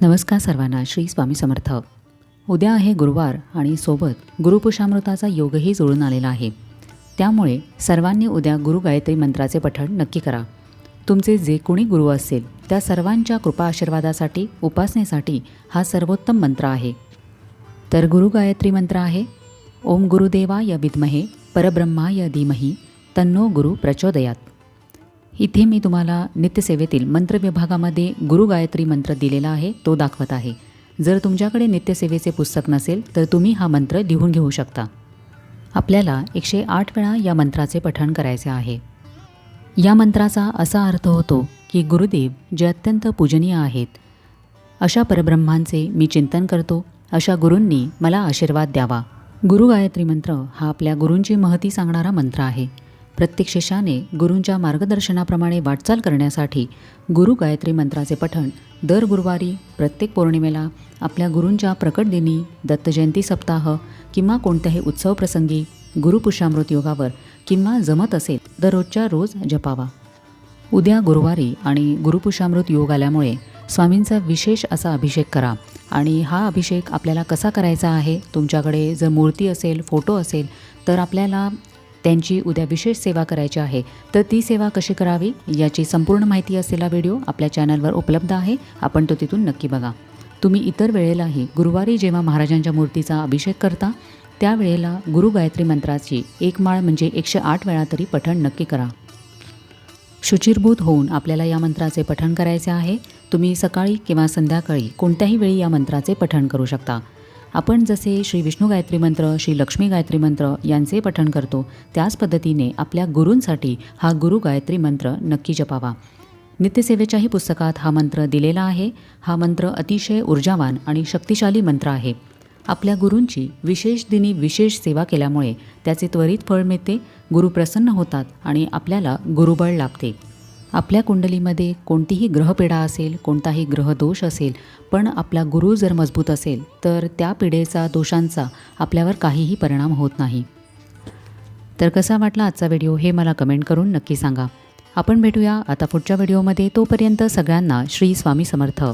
नमस्कार सर्वांना श्री स्वामी समर्थ. उद्या आहे गुरुवार आणि सोबत गुरुपुषामृताचा योगही जुळून आलेला आहे. त्यामुळे सर्वांनी उद्या गुरु गायत्री मंत्राचे पठण नक्की करा. तुमचे जे कोणी गुरु असेल त्या सर्वांच्या कृपा आशीर्वादासाठी उपासनेसाठी हा सर्वोत्तम मंत्र आहे. तर गुरु गायत्री मंत्र आहे ओम गुरुदेवाय विद्महे परब्रह्माय धीमही तन्नो गुरु प्रचोदयात. इथे मी तुम्हाला नित्यसेवेतील मंत्र विभागामध्ये गुरु गायत्री मंत्र दिलेला आहे तो दाखवत आहे. जर तुमच्याकडे नित्यसेवेचे पुस्तक नसेल तर तुम्ही हा मंत्र लिहून घेऊ शकता. आपल्याला एकशे आठ वेळा या मंत्राचे पठण करायचे आहे. या मंत्राचा असा अर्थ होतो की गुरुदेव जे अत्यंत पूजनीय आहेत अशा परब्रह्मांचे मी चिंतन करतो अशा गुरूंनी मला आशीर्वाद द्यावा. गुरु गायत्री मंत्र हा आपल्या गुरूंची महती सांगणारा मंत्र आहे. प्रत्येक शिष्याने गुरूंच्या मार्गदर्शनाप्रमाणे वाटचाल करण्यासाठी गुरु गायत्री मंत्राचे पठण दर गुरुवारी प्रत्येक पौर्णिमेला आपल्या गुरूंच्या प्रकट दिनी दत्तजयंती सप्ताह किंवा कोणत्याही उत्सव प्रसंगी गुरुपुषामृत योगावर किंवा जमत असेल दररोजच्या रोज जपावा. उद्या गुरुवारी आणि गुरुपुषामृत योग आल्यामुळे स्वामींचा विशेष असा अभिषेक करा आणि हा अभिषेक आपल्याला कसा करायचा आहे तुमच्याकडे जर मूर्ती असेल फोटो असेल तर आपल्याला त्यांची उद्या विशेष सेवा करायची आहे. तर ती सेवा कशी करावी? याची संपूर्ण माहिती असलेला व्हिडिओ आपल्या चॅनलवर उपलब्ध आहे. आपण तो तिथून नक्की बघा. तुम्ही इतर वेळेलाही गुरुवारी जेव्हा महाराजांच्या मूर्तीचा अभिषेक करता त्यावेळेला गुरु गायत्री मंत्राची एक माळ म्हणजे एकशे आठ वेळा तरी पठण नक्की करा. शुचिरभूत होऊन आपल्याला या मंत्राचे पठण करायचे आहे. तुम्ही सकाळी किंवा संध्याकाळी कोणत्याही वेळी या मंत्राचे पठण करू शकता. आपण जसे श्री विष्णू गायत्री मंत्र श्री लक्ष्मी गायत्री मंत्र यांचे पठण करतो त्याच पद्धतीने आपल्या गुरूंसाठी हा गुरु गायत्री मंत्र नक्की जपावा. नित्यसेवेच्याही पुस्तकात हा मंत्र दिलेला आहे. हा मंत्र अतिशय ऊर्जावान आणि शक्तिशाली मंत्र आहे. आपल्या गुरूंची विशेष दिनी विशेष सेवा केल्यामुळे त्याचे त्वरित फळ मिळते गुरु प्रसन्न होतात आणि आपल्याला गुरुबळ लाभते. आपल्या कुंडलीमध्ये कोणतीही ग्रहपिढा असेल कोणताही ग्रहदोष असेल पण आपला गुरु जर मजबूत असेल तर त्या पिढेचा दोषांचा आपल्यावर काहीही परिणाम होत नाही. तर कसा वाटला आजचा व्हिडिओ हे मला कमेंट करून नक्की सांगा. आपण भेटूया आता पुढच्या व्हिडिओमध्ये. तोपर्यंत सगळ्यांना श्री स्वामी समर्थ.